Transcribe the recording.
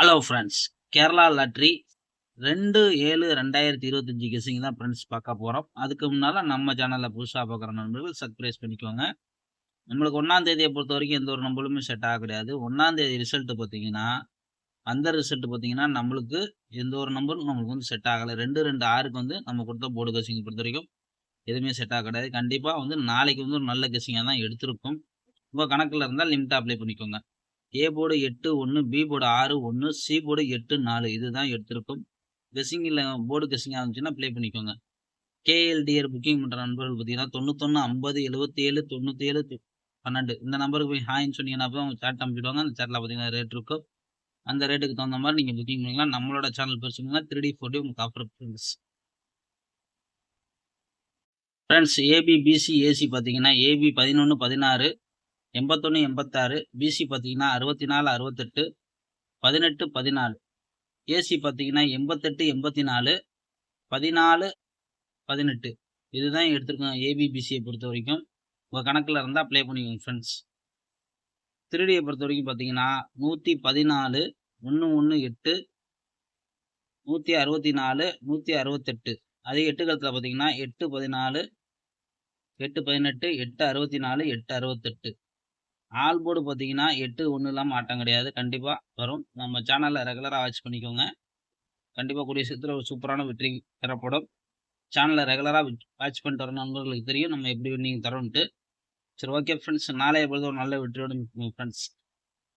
Hello friends Kerala lottery ரெண்டு ஏழு ரெண்டாயிரத்தி இருபத்தஞ்சி கெஸிங் தான் ஃப்ரெண்ட்ஸ் பார்க்க போகிறோம் அதுக்கு முன்னால் நம்ம சேனலில் புதுசாக பார்க்குற நண்பர்கள் சர்ப்ரைஸ் பண்ணிக்கோங்க. நம்மளுக்கு ஒன்றாந்தேதியை பொறுத்த வரைக்கும் எந்த ஒரு நம்பளுமே செட் ஆக கிடையாது. ஒன்றாந்தேதி ரிசல்ட்டு பார்த்தீங்கன்னா அந்த ரிசல்ட் பார்த்தீங்கன்னா நம்மளுக்கு எந்த ஒரு நம்பரும் நம்மளுக்கு வந்து செட் ஆகலை. ரெண்டு ரெண்டு ஆறுக்கு வந்து நம்ம கொடுத்த போர்டு கெஸிங் பொறுத்த வரைக்கும் எதுவுமே செட் ஆக கிடையாது. கண்டிப்பாக வந்து நாளைக்கு வந்து ஒரு நல்ல கெஸிங்காக தான் எடுத்திருக்கும். உங்கள் கணக்கில் இருந்தால் லிமிட்டாக அப்ளை பண்ணிக்கோங்க. ஏ போர்டு எட்டு ஒன்று பி போர்டு ஆறு ஒன்று சி போர்டு எட்டு நாலு. இதுதான் எடுத்திருக்கும். கெஸிங்கில் போர்டு கெஸிங்காக ஆகுச்சுன்னா ப்ளே பண்ணிக்கோங்க. கேஎல்டிஆர் புக்கிங் பண்ணுற நண்பர்கள் பார்த்தீங்கன்னா தொண்ணூத்தொன்று ஐம்பது எழுபத்தி ஏழு தொண்ணூற்றி ஏழு பன்னெண்டு. இந்த நம்பருக்கு போய் ஹாய்ன்னு சொன்னீங்கன்னா போய் அவங்க சேட் அனுப்பிடுவாங்க அந்த சேட்டில் பார்த்தீங்கன்னா ரேட் இருக்கும். அந்த ரேட்டுக்கு தகுந்த மாதிரி நீங்கள் புக்கிங் பண்ணிக்கலாம் நம்மளோட சேனல் பேசுங்கன்னா த்ரீ டி ஃபோர்டி உங்களுக்கு offer friends friends A B B C A C பார்த்தீங்கன்னா ஏபி பதினொன்று பதினாறு எண்பத்தொன்று எண்பத்தாறு பிசி பார்த்தீங்கன்னா அறுபத்தி நாலு அறுபத்தெட்டு பதினெட்டு பதினாலு. ஏசி பார்த்தீங்கன்னா எண்பத்தெட்டு எண்பத்தி நாலு பதினாலு பதினெட்டு. இதுதான் எடுத்திருக்கோம் ஏபிபிசியை பொறுத்த வரைக்கும். உங்கள் கணக்கில் இருந்தால் அப்ளை பண்ணிக்கோங்க ஃப்ரெண்ட்ஸ் திருடியை பொறுத்த வரைக்கும் பார்த்தீங்கன்னா நூற்றி பதினாலு ஒன்று ஒன்று எட்டு நூற்றி அறுபத்தி நாலு நூற்றி அறுபத்தெட்டு. அதே எட்டு காலத்தில் பார்த்தீங்கன்னா எட்டு பதினாலு எட்டு பதினெட்டு எட்டு அறுபத்தி நாலு எட்டு அறுபத்தெட்டு. ஆல் போர்டு பார்த்தீங்கன்னா எட்டு ஒன்று இல்லாமல் ஆட்டம் கிடையாது. கண்டிப்பாக வரும். நம்ம சேனலில் ரெகுலராக வாட்ச் பண்ணிக்கோங்க. கண்டிப்பாக கூடிய சீக்கிரம் ஒரு சூப்பரான வெற்றி தரப்படும் சேனலில் ரெகுலராக வாட்ச் பண்ணிட்டு வர நண்பர்களுக்கு தெரியும். நம்ம எப்படி வின்னிங் தரோன்ட்டு சரி ஓகே ஃப்ரெண்ட்ஸ் நாளைய பொழுது ஒரு நல்ல வெற்றியோட ஃப்ரெண்ட்ஸ்